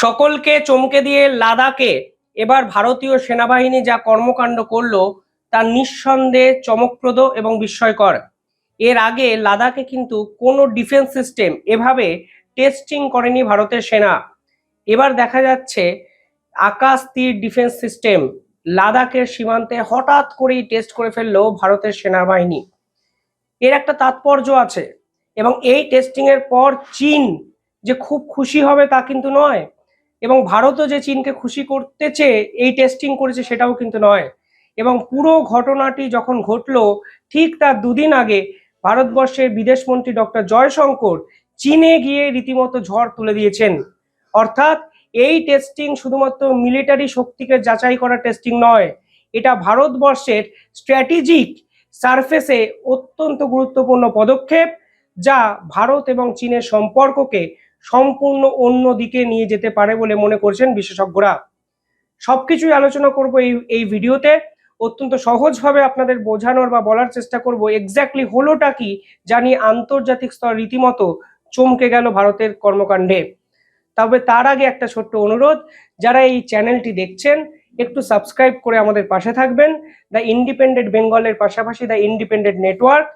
সকলকে চমকে দিয়ে লাদাখে এবার ভারতীয় সেনাবাহিনী যা কর্মকাণ্ড করল তা নিঃসন্দেহে চমকপ্রদ এবং বিস্ময়কর। এর আগে লাদাখে কিন্তু কোনো ডিফেন্স সিস্টেম এভাবে টেস্টিং করেনি ভারতের সেনা। এবার দেখা যাচ্ছে আকাশ তীর ডিফেন্স সিস্টেম লাদাখের সীমান্তে হঠাৎ করেই টেস্ট করে ফেলল ভারতের সেনাবাহিনী। এর একটা তাৎপর্য আছে এবং এই টেস্টিং এর পর চীন যে খুব খুশি হবে তা কিন্তু নয় এবং ভারতও যে চীনকে খুশি করতে চেয়ে এই টেস্টিং করেছে সেটাও কিন্তু নয়। এবং পুরো ঘটনাটি যখন ঘটলো, ঠিক তার দুদিন আগে ভারতবর্ষের বিদেশমন্ত্রী ডক্টর জয়শঙ্কর চীনে গিয়ে রীতিমতো ঝড় তুলে দিয়েছেন। অর্থাৎ এই টেস্টিং শুধুমাত্র মিলিটারি শক্তিকে যাচাই করা টেস্টিং নয়, এটা ভারতবর্ষের স্ট্র্যাটেজিক সারফেসে অত্যন্ত গুরুত্বপূর্ণ পদক্ষেপ, যা ভারত এবং চীনের সম্পর্ককে সম্পূর্ণ অন্য দিকে নিয়ে যেতে পারে বলে মনে করছেন বিশেষজ্ঞরা। সবকিছুই আলোচনা করব এই এই ভিডিওতে। অত্যন্ত সহজভাবে আপনাদের বোঝানোর বা বলার চেষ্টা করব এক্স্যাক্টলি হলোটা কি জানি আন্তর্জাতিক স্তর রীতিমতো চমকে গেল ভারতের কর্মকাণ্ডে। তবে তার আগে একটা ছোট্ট অনুরোধ, যারা এই চ্যানেলটি দেখছেন, একটু সাবস্ক্রাইব করে আমাদের পাশে থাকবেন। দ্য ইন্ডিপেন্ডেন্ট বেঙ্গলের পাশাপাশি দ্য ইন্ডিপেন্ডেন্ট নেটওয়ার্ক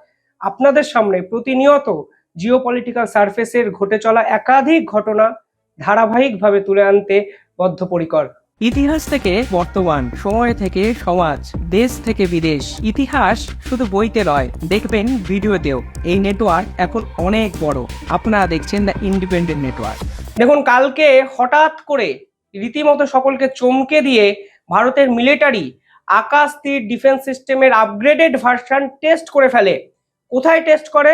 আপনাদের সামনে প্রতিনিয়ত জিও পলিটিক্যাল সার্ফেসের ঘটে চলা একাধিক ঘটনা ধারাবাহিকভাবে তুলে আনতে বদ্ধপরিকর। ইতিহাস থেকে বর্তমান সময় থেকে সমাজ দেশ থেকে বিদেশ। ইতিহাস শুধু বইতে নয় দেখবেন ভিডিওতেও। এই নেটওয়ার্ক এখন অনেক বড়। আপনারা দেখছেন দ্য ইন্ডিপেন্ডেন্ট নেটওয়ার্ক দেখুন কালকে হঠাৎ করে রীতিমতো সকলকে চমকে দিয়ে ভারতের মিলিটারি আকাশ তীর ডিফেন্স সিস্টেমের আপগ্রেডেড ভার্সন টেস্ট করে ফেলে। কোথায় টেস্ট করে?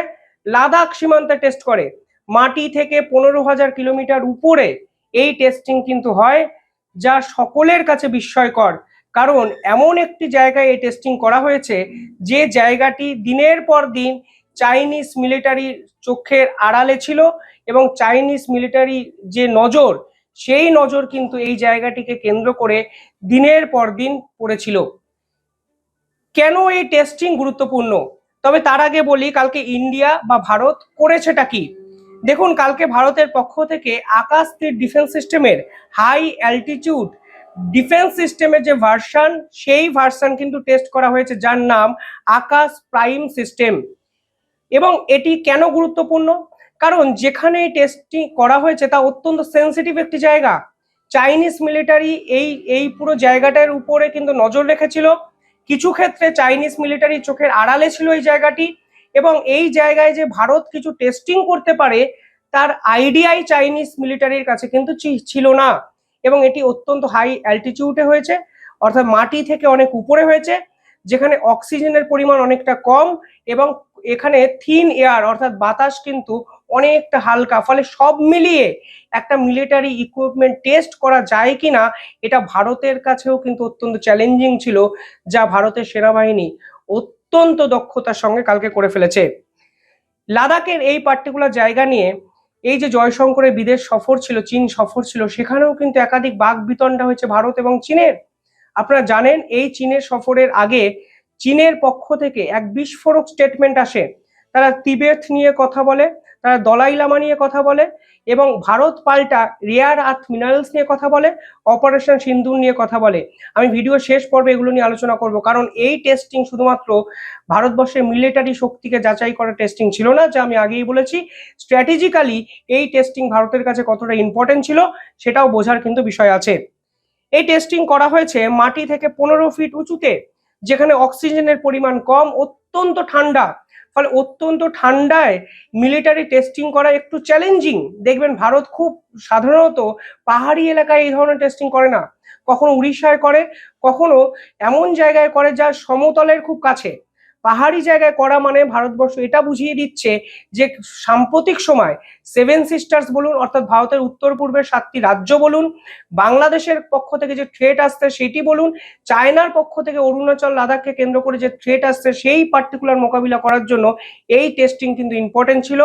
লাদাখ সীমান্তে টেস্ট করে। মাটি থেকে পনেরো হাজার কিলোমিটার উপরে এই টেস্টিং কিন্তু হয়, যা সকলের কাছে বিস্ময়কর। কারণ এমন একটি জায়গায় এই টেস্টিং করা হয়েছে, যে জায়গাটি দিনের পর দিন চাইনিজ মিলিটারির চোখের আড়ালে ছিল এবং চাইনিজ মিলিটারি যে নজর, সেই নজর কিন্তু এই জায়গাটিকে কেন্দ্র করে দিনের পর দিন পড়েছিল। কেন এই টেস্টিং গুরুত্বপূর্ণ? তবে তার আগে বলি, কালকে ইন্ডিয়া বা ভারত করেছেটা কি? দেখুন, কালকে ভারতের পক্ষ থেকে আকাশ তীর ডিফেন্স সিস্টেমের হাই অ্যালটিটিউড ডিফেন্স সিস্টেমের যে ভার্সন সেই ভার্সন কিন্তু টেস্ট করা হয়েছে, যার নাম আকাশ প্রাইম সিস্টেম এবং এটি কেন গুরুত্বপূর্ণ? কারণ যেখানে এই টেস্টটি করা হয়েছে, তা অত্যন্ত সেন্সিটিভ একটি জায়গা। চাইনিজ মিলিটারি এই এই পুরো জায়গাটার উপরে কিন্তু নজর রেখেছিল। কিছু ক্ষেত্রে চাইনিজ মিলিটারি চোখের আড়ালে ছিল এই জায়গাটি এবং এই জায়গায় যে ভারত কিছু টেস্টিং করতে পারে, তার আইডিয়াই চাইনিজ মিলিটারির কাছে কিন্তু ছিল না এবং এটি অত্যন্ত হাই অ্যালটিটিউডে হয়েছে, অর্থাৎ মাটি থেকে অনেক উপরে হয়েছে, যেখানে অক্সিজেনের পরিমাণ অনেকটা কম এবং এখানে থিন এয়ার অর্থাৎ বাতাস কিন্তু অনেকটা হালকা, ফলে সব মিলিয়ে একটা মিলিটারি ইকুইপমেন্ট টেস্ট করা যায় কিনা, এটা ভারতের কাছেও কিন্তু অত্যন্ত চ্যালেঞ্জিং ছিল, যা ভারতের সেনাবাহিনী অত্যন্ত দক্ষতার সঙ্গে কালকে করে ফেলেছে। লাদাখের এই পার্টিকুলার জায়গা নিয়ে এই যে জয়শঙ্করের বিদেশ সফর ছিল, চীন সফর ছিল, সেখানেও কিন্তু একাধিক বাঘ বিতণ্ডা হয়েছে ভারত এবং চীনের। আপনারা জানেন, এই চীনের সফরের আগে চীনের পক্ষ থেকে এক বিস্ফোরক স্টেটমেন্ট আসে। তারা তিবেত নিয়ে কথা বলে দলাই লামা নিয়ে কথা বলে এবং ভারত পাল্টা রেয়ার আর্থ মিনারেলস নিয়ে কথা বলে, অপারেশন সিন্দুর নিয়ে কথা বলে। আমি ভিডিও শেষ পর্বে এগুলো নিয়ে আলোচনা করব, কারণ এই টেস্টিং শুধুমাত্র ভারতবর্ষের মিলিটারি শক্তিকে যাচাই করা টেস্টিং ছিল না, যা আমি আগেই বলেছি। স্ট্র্যাটেজিক্যালি এই টেস্টিং ভারতের কাছে কতটা ইম্পর্টেন্ট ছিল, সেটাও বোঝার কিন্তু বিষয় আছে। এই টেস্টিং করা হয়েছে মাটি থেকে পনেরো ফিট উঁচুতে, যেখানে অক্সিজেনের পরিমাণ কম, অত্যন্ত ঠান্ডা। ফলে অত্যন্ত ঠান্ডায় মিলিটারি টেস্টিং করা একটু চ্যালেঞ্জিং দেখবেন ভারত খুব সাধারণত পাহাড়ি এলাকায় এই ধরনের টেস্টিং করে না। কখনো উড়িষ্যায় করে, কখনো এমন জায়গায় করে যা সমতলের খুব কাছে। পাহাড়ি জায়গায় করা মানে ভারতবর্ষ এটা বুঝিয়ে দিচ্ছে যে সাম্প্রতিক সময় সেভেন সিস্টার্স বলুন, অর্থাৎ ভারতের উত্তর পূর্বের সাতটি রাজ্য বলুন, বাংলাদেশের পক্ষ থেকে যে থ্রেট আসছে সেটি বলুন, চায়নার পক্ষ থেকে অরুণাচল, লাদাখকে কেন্দ্র করে যে থ্রেট আসছে সেই পার্টিকুলার মোকাবিলা করার জন্য এই টেস্টিং কিন্তু ইম্পর্টেন্ট ছিল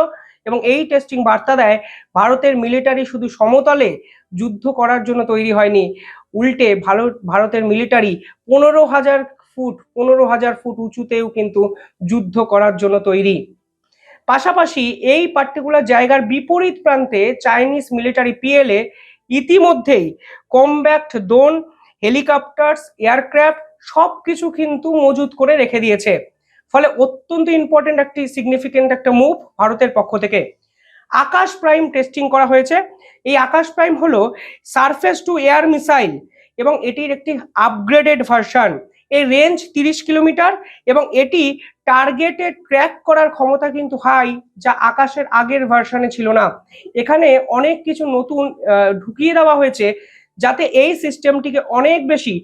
এবং এই টেস্টিং বার্তা দেয় ভারতের মিলিটারি শুধু সমতলে যুদ্ধ করার জন্য তৈরি হয়নি, উল্টে ভালো ভারতের মিলিটারি পনেরো হাজার ফুট, পনেরো হাজার ফুট উঁচুতেও কিন্তু যুদ্ধ করার জন্য তৈরি। পাশাপাশি এই পার্টিকুলার জায়গার বিপরীত প্রান্তে চাইনিজ মিলিটারি পিএলএ ইতিমধ্যেই কমব্যাক্ট ড্রোন হেলিকপ্টার্স এয়ারক্রাফট সব কিছু কিন্তু মজুত করে রেখে দিয়েছে। ফলে অত্যন্ত ইম্পর্টেন্ট একটি সিগনিফিকেন্ট একটা মুভ ভারতের পক্ষ থেকে। আকাশ প্রাইম টেস্টিং করা হয়েছে। এই আকাশ প্রাইম হলো সারফেস টু এয়ার মিসাইল এবং এটির একটি আপগ্রেডেড ভার্সন এর রেঞ্জ তিরিশ কিলোমিটার এবং এটি টার্গেটে ট্র্যাক করার ক্ষমতা কিন্তু হাই যা আকাশের আগের ভার্সনে ছিল না। এখানে অনেক কিছু নতুন ঢুকিয়ে দেওয়া হয়েছে যাতে এই সিস্টেমটিকে অনেক বেশি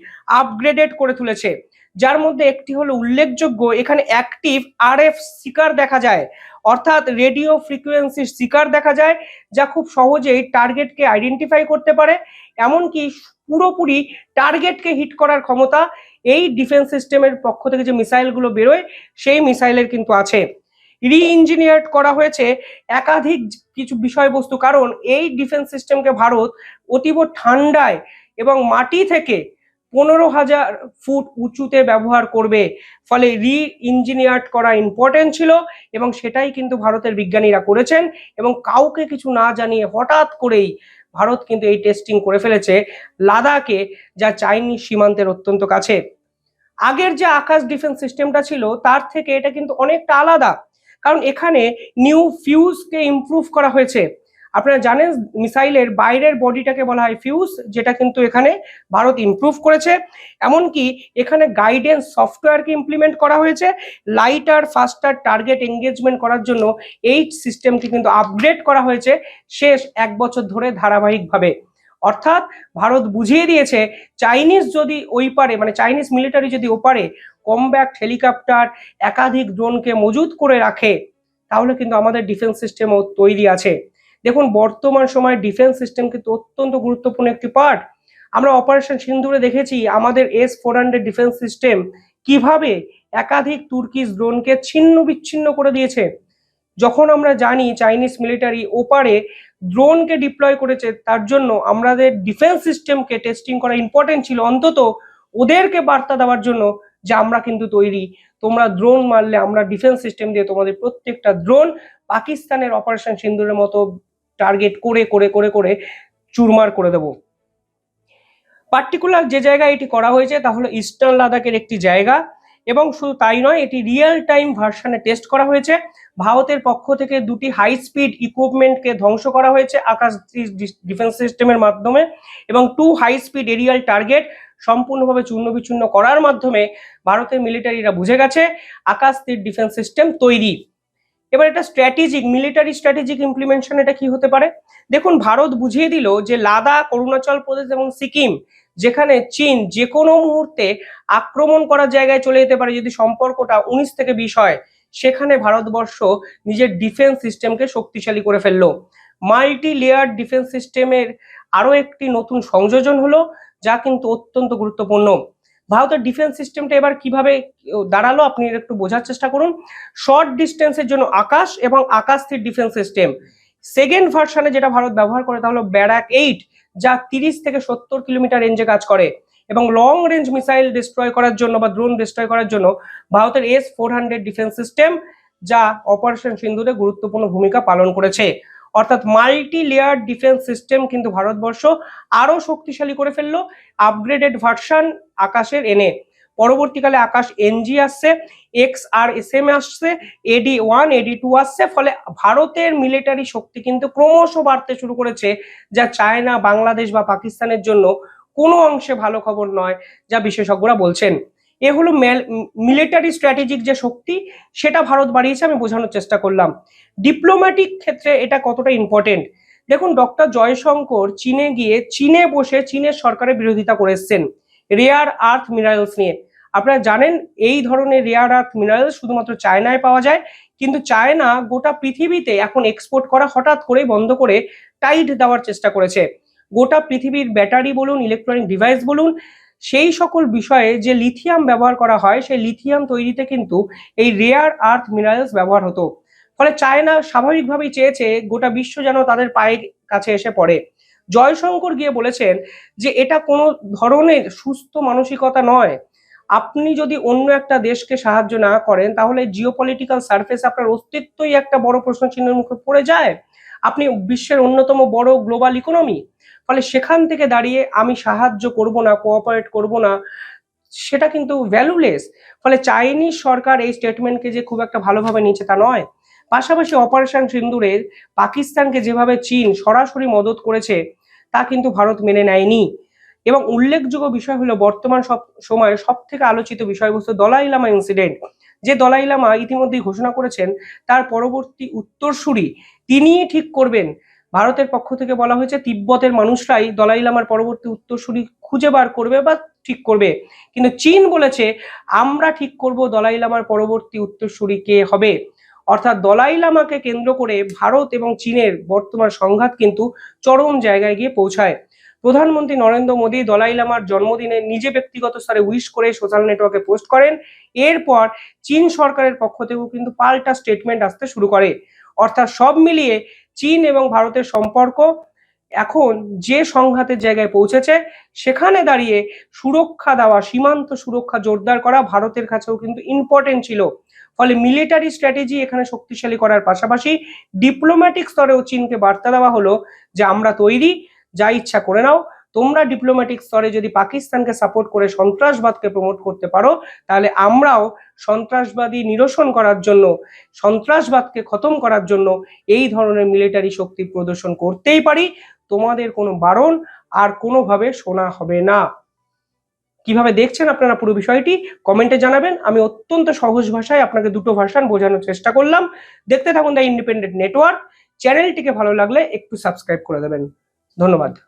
আপগ্রেডেড করে তুলেছে। যার মধ্যে একটি হলো উল্লেখযোগ্য, এখানে অ্যাক্টিভ আরএফ শিকার দেখা যায়, অর্থাৎ রেডিও ফ্রিকোয়েন্সির শিকার দেখা যায়, যা খুব সহজেই টার্গেটকে আইডেন্টিফাই করতে পারে। এমনকি পুরোপুরি টার্গেটকে হিট করার ক্ষমতা এই ডিফেন্স সিস্টেমের পক্ষ থেকে যে মিসাইলগুলো বেরোয়, সেই মিসাইলের কিন্তু আছে। রি ইঞ্জিনিয়ার্ড করা হয়েছে একাধিক কিছু বিষয়বস্তু, কারণ এই ডিফেন্স সিস্টেমকে ভারত অতীব ঠান্ডায় এবং মাটি থেকে পনেরো হাজার ফুট উঁচুতে ব্যবহার করবে। ফলে রি ইঞ্জিনিয়ার্ড করা ইম্পর্টেন্ট ছিল এবং সেটাই কিন্তু ভারতের বিজ্ঞানীরা করেছেন এবং কাউকে কিছু না জানিয়ে হঠাৎ করেই ভারত কিন্তু এই টেস্টিং করে ফেলেছে। লাদাখে যা চাইনিজ সীমান্তের অত্যন্ত কাছে। আগের যে আকাশ ডিফেন্স সিস্টেমটা ছিল, তার থেকে এটা কিন্তু অনেকটা আলাদা। কারণ এখানে নিউ ফিউজকে ইমপ্রুভ করা হয়েছে। আপনারা জানেন, মিসাইলের বাইরের বডিটাকে বলা হয় ফিউজ, যেটা কিন্তু এখানে ভারত ইমপ্রুভ করেছে। এমনকি এখানে গাইডেন্স সফটওয়্যারকে ইমপ্লিমেন্ট করা হয়েছে। লাইটার ফাস্টার টার্গেট এঙ্গেজমেন্ট করার জন্য এই সিস্টেমটি কিন্তু আপগ্রেড করা হয়েছে শেষ এক বছর ধরে ধারাবাহিকভাবে। অর্থাৎ ভারত বুঝিয়ে দিয়েছে চাইনিজ যদি ওই পারে মানে চাইনিজ মিলিটারি যদি ওপারে কমব্যাক্ট হেলিকপ্টার একাধিক ড্রোনকে মজুত করে রাখে, তাহলে কিন্তু আমাদের ডিফেন্স সিস্টেমও তৈরি আছে। দেখুন, বর্তমান সময়ে ডিফেন্স সিস্টেম কিন্তু অত্যন্ত গুরুত্বপূর্ণ একটি পার্ট আমরা অপারেশন সিন্দুরে দেখেছি, আমাদের S four hundred defence system কীভাবে একাধিক তুর্কিজ ড্রোনকে ছিন্ন বিচ্ছিন্ন করে দিয়েছে। যখন আমরা জানি চাইনিজ মিলিটারি ওপারে ড্রোনকে ডিপ্লয় করেছে, তার জন্য আমাদের ডিফেন্স সিস্টেমকে টেস্টিং করা ইম্পর্টেন্ট ছিল। অন্তত ওদেরকে বার্তা দেওয়ার জন্য যে আমরা কিন্তু তৈরি। তোমরা ড্রোন মারলে, আমরা ডিফেন্স সিস্টেম দিয়ে তোমাদের প্রত্যেকটা ড্রোন পাকিস্তানের অপারেশন সিন্দুরের মতো টার্গেট করে করে করে করে চুরমার করে দেব। পার্টিকুলার যে জায়গায় এটি করা হয়েছে, তা হলো ইস্টার্ন লাদাখের একটি জায়গা এবং শুধু তাই নয়, এটি রিয়েল টাইম ভার্সনে টেস্ট করা হয়েছে। ভারতের পক্ষ থেকে দুটি হাই স্পিড ইকুইপমেন্টকে ধ্বংস করা হয়েছে আকাশ ডিফেন্স সিস্টেমের মাধ্যমে এবং two high speed aerial target সম্পূর্ণভাবে চূর্ণ বিচূর্ণ করার মাধ্যমে ভারতের মিলিটারিরা বুঝে গেছে, আকাশ ডিফেন্স সিস্টেম তৈরি। এবার এটা স্ট্র্যাটেজিক মিলিটারি স্ট্র্যাটেজিক ইমপ্লিমেন্টেশন এটা কি হতে পারে? দেখুন, ভারত বুঝিয়ে দিল যে লাদাখ, অরুণাচল প্রদেশ এবং সিকিম, যেখানে চীন যে কোনো মুহূর্তে আক্রমণ করার জায়গায় চলে যেতে পারে, যদি সম্পর্কটা উনিশ থেকে বিশ হয়, সেখানে ভারতবর্ষ নিজের ডিফেন্স সিস্টেমকে শক্তিশালী করে ফেলল। মাল্টি লেয়ার ডিফেন্স সিস্টেমের আরও একটি নতুন সংযোজন হলো, যা কিন্তু অত্যন্ত গুরুত্বপূর্ণ। ভারতের ডিফেন্স সিস্টেমটা এবার কীভাবে দাঁড়াল আপনি একটু বোঝার চেষ্টা করুন। শর্ট ডিস্টেন্সের জন্য আকাশ এবং আকাশ স্থির ডিফেন্স সিস্টেম সেকেন্ড ভার্সনে যেটা ভারত ব্যবহার করে তা হলো ব্যারাক এইট যা তিরিশ থেকে সত্তর কিলোমিটার রেঞ্জে কাজ করে এবং লং রেঞ্জ মিসাইল ডিস্ট্রয় করার জন্য বা ড্রোন ডিস্ট্রয় করার জন্য ভারতের S four hundred defence system যা অপারেশন সিন্ধুরে গুরুত্বপূর্ণ ভূমিকা পালন করেছে। অর্থাৎ মাল্টি লেয়ার ডিফেন্স সিস্টেম কিন্তু ভারতবর্ষ আরও শক্তিশালী করে ফেলল আপগ্রেডেড ভার্সান আকাশের এনে পরবর্তীকালে আকাশ এনজি আসছে এক্স আর এস এম আসছে এডি ওয়ান এডি টু আসছে, ফলে ভারতের মিলিটারি শক্তি কিন্তু ক্রমশ বাড়তে শুরু করেছে, যা চায়না, বাংলাদেশ বা পাকিস্তানের জন্য কোনো অংশে ভালো খবর নয়, যা বিশেষজ্ঞরা বলছেন। এ হলো মিলিটারি স্ট্র্যাটেজিক যে শক্তি, সেটা ভারত বাড়িয়েছে, আমি বোঝানোর চেষ্টা করলাম। ডিপ্লোম্যাটিক ক্ষেত্রে এটা কতটা ইম্পর্টেন্ট দেখুন ডক্টর জয়শঙ্কর চীনে গিয়ে, চীনে বসে চীনের সরকারের বিরোধিতা করে এসছেন রেয়ার আর্থ মিনারেলস নিয়ে। আপনারা জানেন, এই ধরনের রেয়ার আর্থ মিনারেলস শুধুমাত্র চায়নায় পাওয়া যায়, কিন্তু চায়না গোটা পৃথিবীতে এখন এক্সপোর্ট করা হঠাৎ করে বন্ধ করে টাইট দেওয়ার চেষ্টা করেছে। গোটা পৃথিবীর ব্যাটারি বলুন ইলেকট্রনিক ডিভাইস বলুন সেই সকল বিষয়ে যে লিথিয়াম ব্যবহার করা হয়, সেই লিথিয়াম তৈরিতে কিন্তু এই রেয়ার আর্থ মিনারেলস ব্যবহার হতো। ফলে চায়না স্বাভাবিকভাবেই চেয়েছে গোটা বিশ্ব যেন তাদের পায়ের কাছে এসে পড়ে। জয়শঙ্কর গিয়ে বলেছেন যে এটা কোনো ধরনের সুস্থ মানসিকতা নয়। আপনি যদি অন্য একটা দেশকে সাহায্য না করেন, তাহলে জিওপলিটিক্যাল সার্ফেস আপনার অস্তিত্বই একটা বড় প্রশ্ন চিহ্নের মুখে পড়ে যায়। আপনি বিশ্বের অন্যতম বড় গ্লোবাল ইকোনমি ফলে সেখান থেকে দাঁড়িয়ে আমি সাহায্য করব না কোঅপারেট করব না, সেটা কিন্তু ভ্যালুলেস ফলে চাইনিজ সরকার এই স্টেটমেন্টকে যে খুব একটা ভালোভাবে নিয়েছে তা নয়। পাশাপাশি অপারেশন সিন্দুরের পাকিস্তানকে যেভাবে চীন সরাসরি মদত করেছে, তা কিন্তু ভারত মেনে নেয়নি। এবং উল্লেখযোগ্য বিষয় হলো বর্তমান সব সময়ে সব থেকে আলোচিত বিষয়বস্তু দলাই লামা ইনসিডেন্ট যে দলাই লামা ইতিমধ্যেই ঘোষণা করেছেন, তার পরবর্তী উত্তরসূরি তিনিই ঠিক করবেন। ভারতের পক্ষ থেকে বলা হয়েছে, তিব্বতের মানুষরাই দলাই লামার পরবর্তী উত্তরসূরি খুঁজে বার করবে বা ঠিক করবে। কিন্তু চীন বলেছে, আমরা ঠিক করব দলাই লামার পরবর্তী উত্তরসূরি কে হবে। অর্থাৎ দলাই লামাকে কেন্দ্র করে ভারত এবং চীনের বর্তমান সংঘাত কিন্তু চরম জায়গায় গিয়ে পৌঁছায়। প্রধানমন্ত্রী নরেন্দ্র মোদী দলাই লামার জন্মদিনে নিজে ব্যক্তিগত স্তরে উইশ করে সোশ্যাল নেটওয়ার্কে পোস্ট করেন। এরপর চীন সরকারের পক্ষ থেকেও কিন্তু পাল্টা স্টেটমেন্ট আসতে শুরু করে। অর্থাৎ সব মিলিয়ে চীন এবং ভারতের সম্পর্ক এখন যে সংঘাতের জায়গায় পৌঁছেছে, সেখানে দাঁড়িয়ে সুরক্ষা দেওয়া, সীমান্ত সুরক্ষা জোরদার করা ভারতের কাছেও কিন্তু ইম্পর্টেন্ট ছিল। ফলে মিলিটারি স্ট্র্যাটেজি এখানে শক্তিশালী করার পাশাপাশি ডিপ্লোম্যাটিক স্তরেও চীনকে বার্তা দেওয়া হলো যে আমরা তৈরি। যা ইচ্ছা করে নাও। তোমরা ডিপ্লোম্যাটিক স্তরে যদি পাকিস্তানকে সাপোর্ট করে সন্ত্রাসবাদকে প্রমোট করতে পারো, তাহলে আমরাও সন্ত্রাসবাদী নিরসন করার জন্য, সন্ত্রাসবাদকে খতম করার জন্য এই ধরনের মিলিটারি শক্তি প্রদর্শন করতেই পারি। তোমাদের কোনো বারণ আর কোনোভাবে শোনা হবে না। কীভাবে দেখছেন আপনারা পুরো বিষয়টি? কমেন্টে জানাবেন। আমি অত্যন্ত সহজ ভাষায় আপনাকে দুটো ভার্সান বোঝানোর চেষ্টা করলাম। দেখতে থাকুন দ্য ইন্ডিপেন্ডেন্ট নেটওয়ার্ক চ্যানেলটিকে ভালো লাগলে একটু সাবস্ক্রাইব করে দেবেন। ধন্যবাদ।